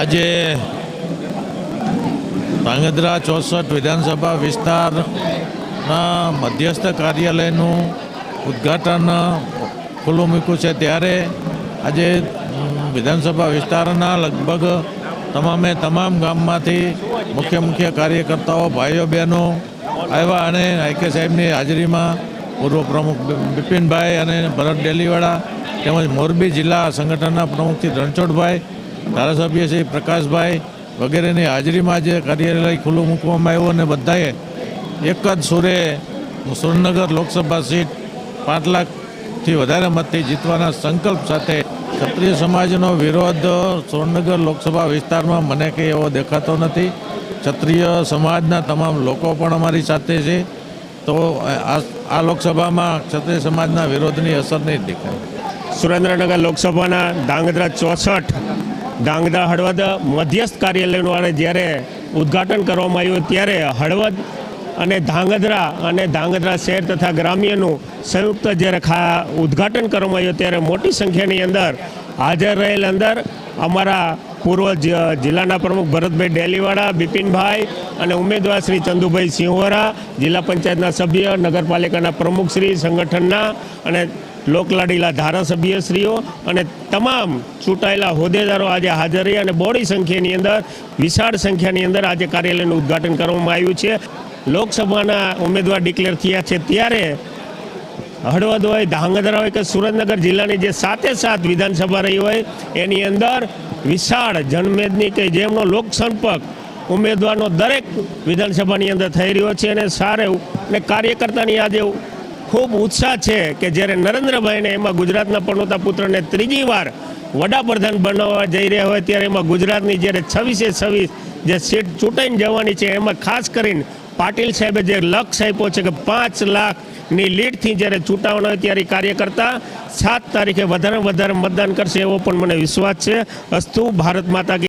આજે ધ્રાંગધ્રા ચોસઠ વિધાનસભા વિસ્તારના મધ્યસ્થ કાર્યાલયનું ઉદ્ઘાટન ખુલ્લું મૂક્યું છે. ત્યારે આજે વિધાનસભા વિસ્તારના લગભગ તમામે તમામ ગામમાંથી મુખ્ય મુખ્ય કાર્યકર્તાઓ, ભાઈઓ, બહેનો આવ્યા અને આઈકે સાહેબની હાજરીમાં પૂર્વ પ્રમુખ બિપિનભાઈ અને ભરત ડેલીવાળા તેમજ મોરબી જિલ્લા સંગઠનના પ્રમુખથી રણછોડભાઈ ધારાસભ્ય શ્રી પ્રકાશભાઈ વગેરેની હાજરીમાં જે કાર્યાલય ખુલ્લું મૂકવામાં આવ્યું અને બધાએ એક જ સુરે સુરનગર લોકસભા સીટ પાંચ લાખથી વધારે મતથી જીતવાના સંકલ્પ સાથે ક્ષત્રિય સમાજનો વિરોધ સુરનગર લોકસભા વિસ્તારમાં મને કંઈ એવો દેખાતો નથી. ક્ષત્રિય સમાજના તમામ લોકો પણ અમારી સાથે છે. તો આ લોકસભામાં ક્ષત્રિય સમાજના વિરોધની અસર નહીં દેખાય. સુરેન્દ્રનગર લોકસભાના ધાંગધ્રા ચોસઠ ધાંગધ્રા હળવદ મધ્યસ્થ કાર્યાલયનું અને જ્યારે ઉદ્ઘાટન કરવામાં આવ્યું, ત્યારે હળવદ અને ધાંગધ્રા અને ધાંગધ્રા શહેર તથા ગ્રામ્યનું સંયુક્ત જ્યારે ખા, ઉદ્ઘાટન કરવામાં આવ્યું, ત્યારે મોટી સંખ્યાની અંદર હાજર રહેલ અંદર અમારા પૂર્વ જિલ્લાના પ્રમુખ ભરતભાઈ ડેલીવાળા, બિપિનભાઈ અને ઉમેદવાર શ્રી ચંદુભાઈ સિંહોરા, જિલ્લા પંચાયતના સભ્ય, નગરપાલિકાના પ્રમુખ શ્રી, સંગઠનના અને લોકલાડીલા ધારાસભ્યશ્રીઓ અને તમામ ચૂંટાયેલા હોદ્દેદારો આજે હાજર રહ્યા અને બોડી સંખ્યાની અંદર, વિશાળ સંખ્યાની અંદર આજે કાર્યાલયનું ઉદ્ઘાટન કરવામાં આવ્યું છે. લોકસભાના ઉમેદવાર ડિક્લેર થયા છે ત્યારે હળવદ હોય, ધાંગધ્રા હોય કે સુરેન્દ્રનગર જિલ્લાની જે સાતે સાત વિધાનસભા રહી હોય, એની અંદર વિશાળ જનમેદની કે જેમનો લોકસંપર્ક ઉમેદવારનો દરેક વિધાનસભાની અંદર થઈ રહ્યો છે અને સારે અને કાર્યકર્તાની આજે ખૂબ ઉત્સાહ છે કે જ્યારે નરેન્દ્રભાઈને એમાં ગુજરાતના પરણોતા પુત્રને ત્રીજી વાર વડાપ્રધાન બનાવવા જઈ રહ્યા હોય, ત્યારે એમાં ગુજરાતની જ્યારે છવ્વીસે છવ્વીસ જે સીટ ચૂંટાઈને જવાની છે, એમાં ખાસ કરીને પાટીલ સાહેબે જે લક્ષ આપ્યો છે કે પાંચ લાખની લીડથી જ્યારે ચૂંટાવાના હોય ત્યારે કાર્યકર્તા સાત તારીખે વધારે વધારે મતદાન કરશે એવો પણ મને વિશ્વાસ છે. અસ્તુ, ભારત માતા